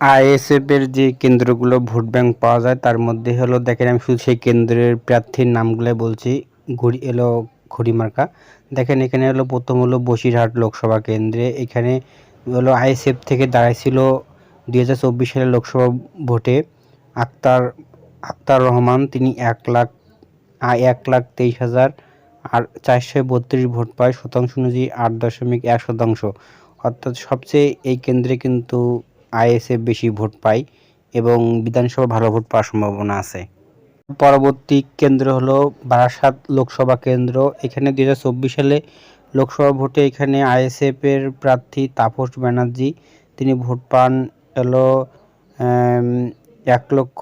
ISF এর যে কেন্দ্রগুলো ভোট ব্যাংক পাওয়া যায়, তার মধ্যে হলো, দেখেন আমি শুধু সেই কেন্দ্রের প্রার্থীর নামগুলো বলছি, ঘড়ি এলো ঘড়িমার্কা দেখেন এখানে হলো, প্রথম হলো বসিরহাট লোকসভা কেন্দ্রে, এখানে হলো আইএসএফ থেকে দাঁড়াইছিল দুই হাজার চব্বিশ সালের লোকসভা ভোটে। আক্তার আক্তার রহমান, তিনি এক লাখ এক লাখ তেইশ হাজার আর চারশো বত্রিশ ভোট পায়, শতাংশ অনুযায়ী আট দশমিক এক শতাংশ। অর্থাৎ সবচেয়ে এই কেন্দ্রে কিন্তু আইএসএফ বেশি ভোট পায় এবং বিধানসভা ভালো ভোট পাওয়ার সম্ভাবনা আছে। পরবর্তী কেন্দ্র হলো বারাসাত লোকসভা কেন্দ্র। এখানে দু হাজার চব্বিশ সালে লোকসভা ভোটে এখানে আইএসএফ এর প্রার্থী তাপস ব্যানার্জি, তিনি ভোট পান হলো এক লক্ষ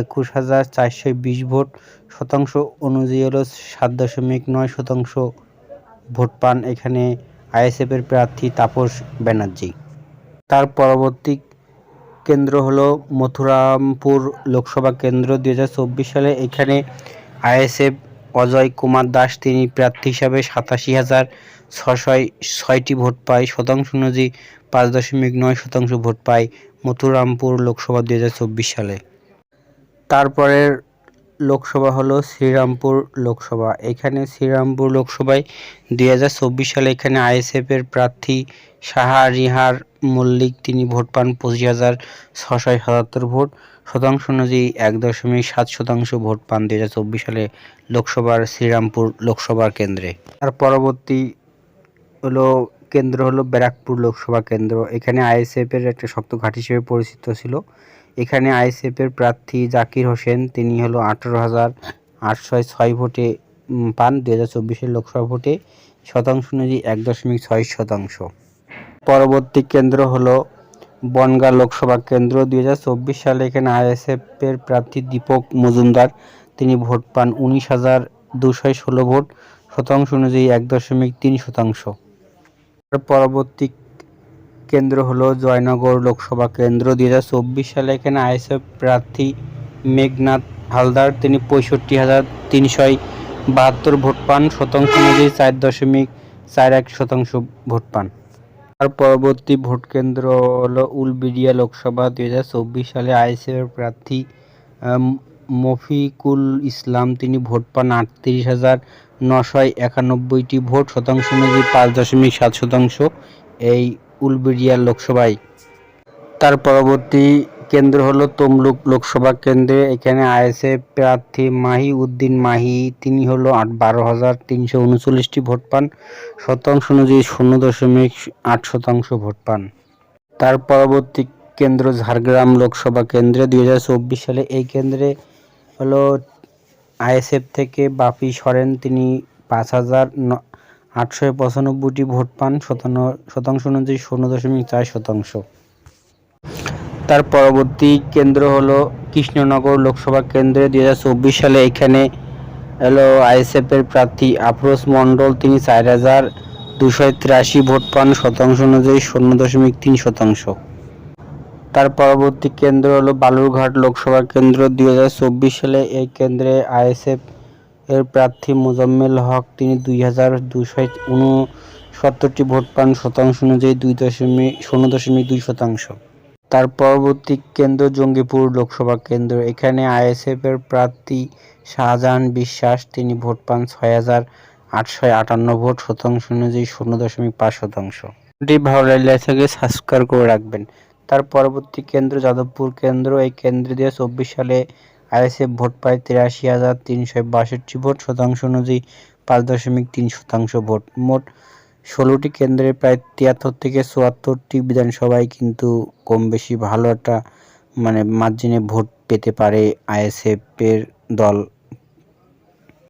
একুশ হাজার চারশো বিশ ভোট। শতাংশ অনুযায়ী হলো সাত দশমিক নয় শতাংশ ভোট পান এখানে আইএসএফ এর প্রার্থী তাপস ব্যানার্জি। তার পরবর্তী কেন্দ্র হলো মথুরামপুর লোকসভা কেন্দ্র দুই হাজার চব্বিশ সালে। এখানে আইএসএফ অজয় কুমার দাস, তিনি প্রার্থী হিসাবে সাতাশি হাজার ছয়টি ভোট পায়। শতাংশ অনুযায়ী পাঁচ দশমিক নয় শতাংশ ভোট পায় মথুরামপুর লোকসভা দুই হাজার চব্বিশ সালে। তারপরের লোকসভা হলো শ্রীরামপুর লোকসভা। এখানে শ্রীরামপুর লোকসভায় দুই হাজার চব্বিশ সালে এখানে আইএসএফ এর প্রার্থী শাহরিহার মল্লিক, তিনি ভোট পান পঁচিশ হাজার ছশো সাতাত্তর ভোট। শতাংশ অনুযায়ী এক দশমিক সাত শতাংশ ভোট পান দুই হাজার চব্বিশ সালে লোকসভার শ্রীরামপুর লোকসভা কেন্দ্রে। তার পরবর্তী হলো, কেন্দ্র হলো ব্যারাকপুর লোকসভা কেন্দ্র। এখানে আইএসএফ এর একটা শক্ত ঘাঁটি হিসেবে পরিচিত ছিল। এখানে আইএসএফ এর প্রার্থী জাকির হোসেন, তিনি হলো আঠারো হাজার আটশো ছয় ভোটে পান দু হাজার চব্বিশের লোকসভা ভোটে। শতাংশ অনুযায়ী এক দশমিক ছয় শতাংশ। পরবর্তী কেন্দ্র হলো বনগাঁ লোকসভা কেন্দ্র। দুই হাজার চব্বিশ সালে এখানে আইএসএফ এর প্রার্থী দীপক মজুমদার। তিনি ভোট পান উনিশ হাজার দুশো ষোলো ভোট। শতাংশ অনুযায়ী এক দশমিক তিন শতাংশ। পরবর্তী কেন্দ্র হলো জয়নগর লোকসভা কেন্দ্র। দুই হাজার চব্বিশ সালে এখানে আইএসএফ প্রার্থী মেঘনাথ হালদার। তিনি পঁয়ষট্টি হাজার তিনশো বাহাত্তর ভোট পান। শতাংশ অনুযায়ী চার দশমিক চার এক শতাংশ ভোট পান। তার পরবর্তী ভোট কেন্দ্র হলো উলবিডিয়া লোকসভা দুই হাজার চব্বিশ সালে আইএসএফ এর প্রার্থী মফিকুল ইসলাম। তিনি ভোট পান আটত্রিশ হাজার নশো একানব্বইটি ভোট শতাংশ অনুযায়ী পাঁচ দশমিক সাত শতাংশ এই উলবেড়িয়া লোকসভায়। তার পরবর্তী কেন্দ্র হলো তমলুক লোকসভা কেন্দ্রে। এখানে আইএসএফ প্রার্থী মাহি উদ্দিন মাহি, তিনি হলো আট বারো হাজার তিনশো উনচল্লিশটি ভোট পান। শতাংশ অনুযায়ী শূন্য দশমিক আট শতাংশ ভোট পান। তার পরবর্তী কেন্দ্র ঝাড়গ্রাম লোকসভা কেন্দ্রে। দুই হাজার চব্বিশ সালে এই কেন্দ্রে হলো আইএসএফ থেকে বাপি সরেন, তিনি পাঁচ হাজার আটশো পঁচানব্বইটি ভোট পান। শতাংশ অনুযায়ী শূন্য দশমিক চার শতাংশ। তার পরবর্তী কেন্দ্র হলো কৃষ্ণনগর লোকসভা কেন্দ্রে দুই হাজার চব্বিশ সালে এখানে হলো আইএসএফ এর প্রার্থী আফরোজ মণ্ডল। তিনি চার হাজার দুশো তিরাশি ভোট পান, শতাংশ অনুযায়ী শূন্য দশমিক তিন শতাংশ। তার পরবর্তী কেন্দ্র হলো বালুরঘাট লোকসভা কেন্দ্র। দুই হাজার চব্বিশ সালে এই কেন্দ্রে আইএসএফ এর প্রার্থী মোজাম্মেল হক। তিনি দুই হাজার দুশো উনসত্তরটি ভোট পান, শতাংশ অনুযায়ী দুই দশমিক শূন্য দশমিক দুই শতাংশ। তার পরবর্তী কেন্দ্র জঙ্গিপুর লোকসভা কেন্দ্র। এখানে আইএসএফ এর প্রার্থী শাহজাহান বিশ্বাস, তিনি ভোট পান ছয় হাজার আটশো আটান্ন ভোট শতাংশ অনুযায়ী শূন্য দশমিক পাঁচ শতাংশ। ভালো লাগলে থেকে সাবস্ক্রাইব করে রাখবেন। তার পরবর্তী কেন্দ্র যাদবপুর কেন্দ্র। এই কেন্দ্রে দিয়ে চব্বিশ সালে আইএসএফ ভোট পায় তিরাশি হাজার তিনশো বাষট্টি ভোট শতাংশ অনুযায়ী পাঁচ দশমিক তিন শতাংশ ভোট। মোট ষোলোটি কেন্দ্রে প্রায় তিয়াত্তর থেকে চুয়াত্তরটি বিধানসভায় কিন্তু কম বেশি ভালো একটা মানে মার্জিনে ভোট পেতে পারে আইএসএফের দল।